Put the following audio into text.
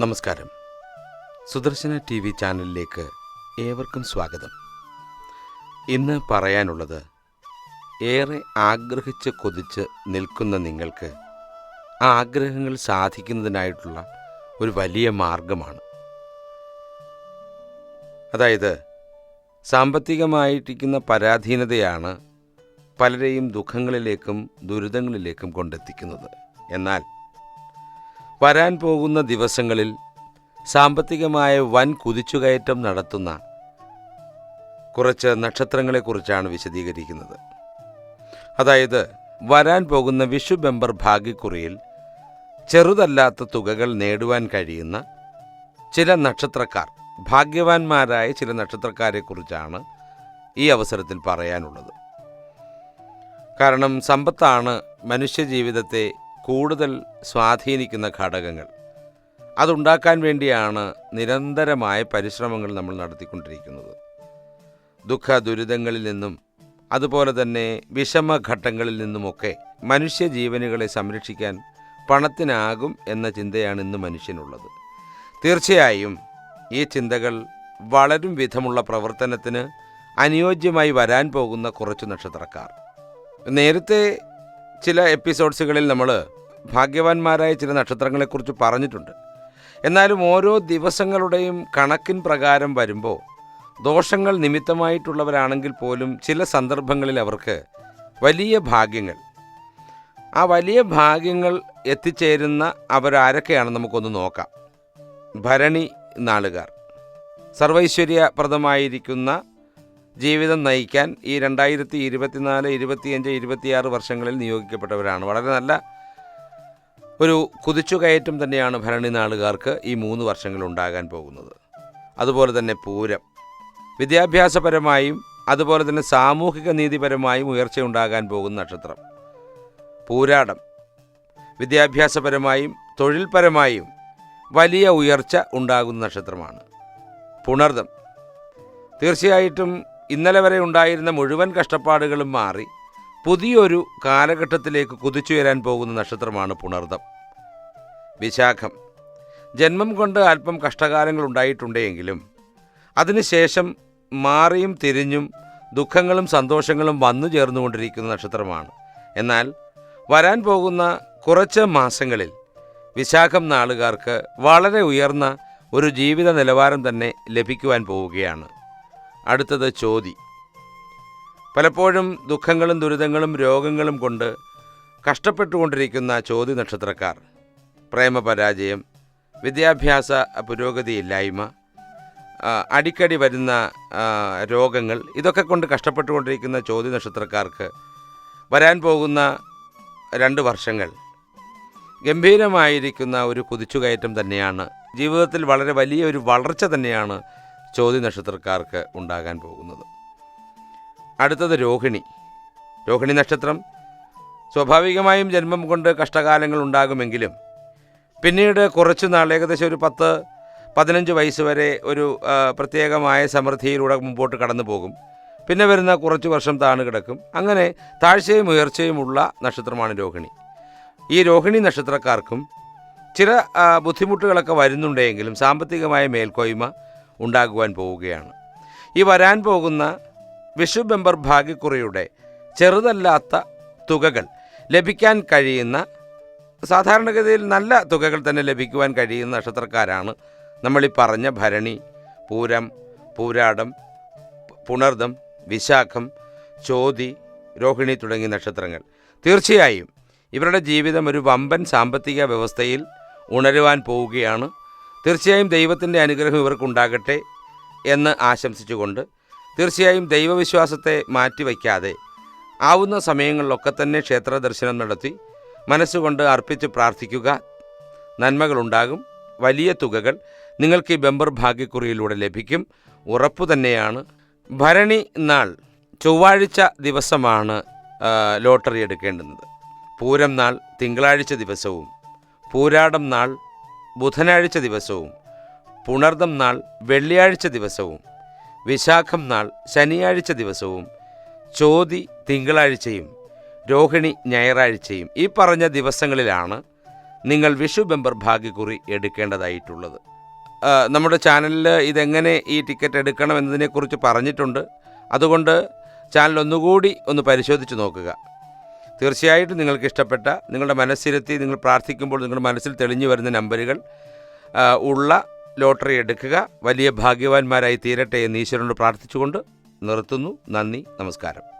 നമസ്കാരം. Sudarshana T V ചാനലിലേക്ക് ഏവർക്കും സ്വാഗതം. ഇന്ന് പറയാനുള്ളത് ഏറെ ആഗ്രഹിച്ച് കൊതിച്ച് നിൽക്കുന്ന നിങ്ങൾക്ക് ആ ആഗ്രഹങ്ങൾ സാധിക്കുന്നതിനായിട്ടുള്ള ഒരു വലിയ മാർഗമാണ്. അതായത് സാമ്പത്തികമായിട്ടിരിക്കുന്ന പരാധീനതയാണ് പലരെയും ദുഃഖങ്ങളിലേക്കും ദുരിതങ്ങളിലേക്കും കൊണ്ടെത്തിക്കുന്നത്. എന്നാൽ വരാൻ പോകുന്ന ദിവസങ്ങളിൽ സാമ്പത്തികമായ വൻ കുതിച്ചുകയറ്റം നടത്തുന്ന കുറച്ച് നക്ഷത്രങ്ങളെക്കുറിച്ചാണ് വിശദീകരിക്കുന്നത്. അതായത് വരാൻ പോകുന്ന വിഷു ബെമ്പർ ഭാഗ്യക്കുറിയിൽ ചെറുതല്ലാത്ത തുകകൾ നേടുവാൻ കഴിയുന്ന ചില നക്ഷത്രക്കാർ ഭാഗ്യവാന്മാരായ ചില നക്ഷത്രക്കാരെക്കുറിച്ചാണ് ഈ അവസരത്തിൽ പറയാനുള്ളത്. കാരണം സമ്പത്താണ് മനുഷ്യജീവിതത്തെ കൂടുതൽ സ്വാധീനിക്കുന്ന ഘടകങ്ങൾ. അതുണ്ടാക്കാൻ വേണ്ടിയാണ് നിരന്തരമായ പരിശ്രമങ്ങൾ നമ്മൾ നടത്തിക്കൊണ്ടിരിക്കുന്നത്. ദുഃഖ ദുരിതങ്ങളിൽ നിന്നും അതുപോലെ തന്നെ വിഷമഘട്ടങ്ങളിൽ നിന്നുമൊക്കെ മനുഷ്യജീവനുകളെ സംരക്ഷിക്കാൻ പണത്തിനാകും എന്ന ചിന്തയാണ് ഇന്ന് മനുഷ്യനുള്ളത്. തീർച്ചയായും ഈ ചിന്തകൾ വളരും വിധമുള്ള പ്രവർത്തനത്തിന് അനുയോജ്യമായി വരാൻ പോകുന്ന കുറച്ച് നക്ഷത്രക്കാർ. നേരത്തെ ചില എപ്പിസോഡ്സുകളിൽ നമ്മൾ ഭാഗ്യവാന്മാരായ ചില നക്ഷത്രങ്ങളെക്കുറിച്ച് പറഞ്ഞിട്ടുണ്ട്. എന്നാലും ഓരോ ദിവസങ്ങളുടെയും കണക്കിൻ പ്രകാരം വരുമ്പോൾ ദോഷങ്ങൾ നിമിത്തമായിട്ടുള്ളവരാണെങ്കിൽ പോലും ചില സന്ദർഭങ്ങളിൽ അവർക്ക് വലിയ ഭാഗ്യങ്ങൾ. ആ വലിയ ഭാഗ്യങ്ങൾ എത്തിച്ചേരുന്ന അവരാരൊക്കെയാണ് നമുക്കൊന്ന് നോക്കാം. ഭരണി നാളുകാർ. സർവൈശ്വര്യപ്രദമായിരിക്കുന്ന ജീവിതം നയിക്കാൻ ഈ രണ്ടായിരത്തി ഇരുപത്തിനാല് ഇരുപത്തിയഞ്ച് ഇരുപത്തിയാറ് വർഷങ്ങളിൽ നിയോഗിക്കപ്പെട്ടവരാണ്. വളരെ നല്ല ഒരു കുതിച്ചുകയറ്റം തന്നെയാണ് ഭരണി നാളുകാർക്ക് ഈ മൂന്ന് വർഷങ്ങൾ ഉണ്ടാകാൻ പോകുന്നത്. അതുപോലെ തന്നെ പൂരം. വിദ്യാഭ്യാസപരമായും അതുപോലെ തന്നെ സാമൂഹിക നീതിപരമായും ഉയർച്ചയുണ്ടാകാൻ പോകുന്ന നക്ഷത്രം. പൂരാടം. വിദ്യാഭ്യാസപരമായും തൊഴിൽപരമായും വലിയ ഉയർച്ച ഉണ്ടാകുന്ന നക്ഷത്രമാണ്. പുണർദം. തീർച്ചയായിട്ടും ഇന്നലെ വരെ ഉണ്ടായിരുന്ന മുഴുവൻ കഷ്ടപ്പാടുകളും മാറി പുതിയൊരു കാലഘട്ടത്തിലേക്ക് കുതിച്ചുയരാൻ പോകുന്ന നക്ഷത്രമാണ് പുണർദം. വിശാഖം. ജന്മം കൊണ്ട് അല്പം കഷ്ടകാലങ്ങൾ ഉണ്ടായിട്ടുണ്ടെങ്കിലും അതിനുശേഷം മാറിയും തിരിഞ്ഞും ദുഃഖങ്ങളും സന്തോഷങ്ങളും വന്നു ചേർന്നുകൊണ്ടിരിക്കുന്ന നക്ഷത്രമാണ്. എന്നാൽ വരാൻ പോകുന്ന കുറച്ച് മാസങ്ങളിൽ വിശാഖം നാളുകാർക്ക് വളരെ ഉയർന്ന ഒരു ജീവിത നിലവാരം തന്നെ ലഭിക്കുവാൻ പോവുകയാണ്. അടുത്തത് ചോതി. പലപ്പോഴും ദുഃഖങ്ങളും ദുരിതങ്ങളും രോഗങ്ങളും കൊണ്ട് കഷ്ടപ്പെട്ടുകൊണ്ടിരിക്കുന്ന ചോതി നക്ഷത്രക്കാർ. പ്രേമപരാജയം വിദ്യാഭ്യാസ പുരോഗതിയില്ലായ്മ അടിക്കടി വരുന്ന രോഗങ്ങൾ ഇതൊക്കെ കൊണ്ട് കഷ്ടപ്പെട്ടുകൊണ്ടിരിക്കുന്ന ചോതി നക്ഷത്രക്കാർക്ക് വരാൻ പോകുന്ന രണ്ട് വർഷങ്ങൾ. ഗംഭീരമായിരിക്കുന്ന ഒരു കുതിച്ചുകയറ്റം തന്നെയാണ്. ജീവിതത്തിൽ വളരെ വലിയ ഒരു വളർച്ച തന്നെയാണ് ചോതി നക്ഷത്രക്കാർക്ക് ഉണ്ടാകാൻ പോകുന്നത്. അടുത്തത് രോഹിണി. രോഹിണി നക്ഷത്രം സ്വാഭാവികമായും ജന്മം കൊണ്ട് കഷ്ടകാലങ്ങൾ ഉണ്ടാകുമെങ്കിലും പിന്നീട് കുറച്ച് നാൾ ഏകദേശം ഒരു പത്ത് പതിനഞ്ച് വയസ്സ് വരെ ഒരു പ്രത്യേകമായ സമൃദ്ധിയിലൂടെ മുമ്പോട്ട് കടന്നു പോകും. പിന്നെ വരുന്ന കുറച്ച് വർഷം താണു കിടക്കും. അങ്ങനെ താഴ്ചയും ഉയർച്ചയുമുള്ള നക്ഷത്രമാണ് രോഹിണി. ഈ രോഹിണി നക്ഷത്രക്കാർക്കും ചില ബുദ്ധിമുട്ടുകളൊക്കെ വരുന്നുണ്ടെങ്കിലും സാമ്പത്തികമായ മേൽക്കോയ്മ ഉണ്ടാകുവാൻ പോവുകയാണ്. ഈ വരാൻ പോകുന്ന വിഷു ബെമ്പർ ഭാഗ്യക്കുറിയുടെ ചെറുതല്ലാത്ത തുകകൾ ലഭിക്കാൻ കഴിയുന്ന സാധാരണഗതിയിൽ നല്ല തുകകൾ തന്നെ ലഭിക്കുവാൻ കഴിയുന്ന നക്ഷത്രക്കാരാണ് നമ്മളീ പറഞ്ഞ ഭരണി പൂരം പൂരാടം പുണർദം വിശാഖം ചോതി രോഹിണി തുടങ്ങിയ നക്ഷത്രങ്ങൾ. തീർച്ചയായും ഇവരുടെ ജീവിതം ഒരു വമ്പൻ സാമ്പത്തിക വ്യവസ്ഥയിൽ ഉണരുവാൻ പോവുകയാണ്. തീർച്ചയായും ദൈവത്തിന്റെ അനുഗ്രഹം ഇവർക്കുണ്ടാകട്ടെ എന്ന് ആശംസിച്ചുകൊണ്ട് തീർച്ചയായും ദൈവവിശ്വാസത്തെ മാറ്റിവയ്ക്കാതെ ആവുന്ന സമയങ്ങളിലൊക്കെ തന്നെ ക്ഷേത്ര ദർശനം നടത്തി മനസ്സുകൊണ്ട് അർപ്പിച്ച് പ്രാർത്ഥിക്കുക. നന്മകളുണ്ടാകും. വലിയ തുകകൾ നിങ്ങൾക്ക് ഈ ബെമ്പർ ഭാഗ്യക്കുറിയിലൂടെ ലഭിക്കും. ഉറപ്പു തന്നെയാണ്. ഭരണി നാൾ ചൊവ്വാഴ്ച ദിവസമാണ് ലോട്ടറി എടുക്കേണ്ടുന്നത്. പൂരം നാൾ തിങ്കളാഴ്ച ദിവസവും. പൂരാടം നാൾ ബുധനാഴ്ച ദിവസവും പുണർദം നാൾ വെള്ളിയാഴ്ച ദിവസവും വിശാഖം നാൾ ശനിയാഴ്ച ദിവസവും ചോതി തിങ്കളാഴ്ചയും രോഹിണി ഞായറാഴ്ചയും ഈ പറഞ്ഞ ദിവസങ്ങളിലാണ് നിങ്ങൾ വിഷു ബെമ്പർ ഭാഗ്യക്കുറി എടുക്കേണ്ടതായിട്ടുള്ളത്. നമ്മുടെ ചാനലിൽ ഇതെങ്ങനെ ഈ ടിക്കറ്റ് എടുക്കണം എന്നതിനെക്കുറിച്ച് പറഞ്ഞിട്ടുണ്ട്. അതുകൊണ്ട് ചാനൽ ഒന്നുകൂടി ഒന്ന് പരിശോധിച്ച് നോക്കുക. തീർച്ചയായിട്ടും നിങ്ങൾക്ക് ഇഷ്ടപ്പെട്ട നിങ്ങളുടെ മനസ്സിരുത്തി നിങ്ങൾ പ്രാർത്ഥിക്കുമ്പോൾ നിങ്ങളുടെ മനസ്സിൽ തെളിഞ്ഞു വരുന്ന നമ്പറുകൾ ഉള്ള ലോട്ടറി എടുക്കുക. വലിയ ഭാഗ്യവാന്മാരായി തീരട്ടെ എന്ന് ഈശ്വരനോട് പ്രാർത്ഥിച്ചുകൊണ്ട് നിർത്തുന്നു. നന്ദി നമസ്കാരം.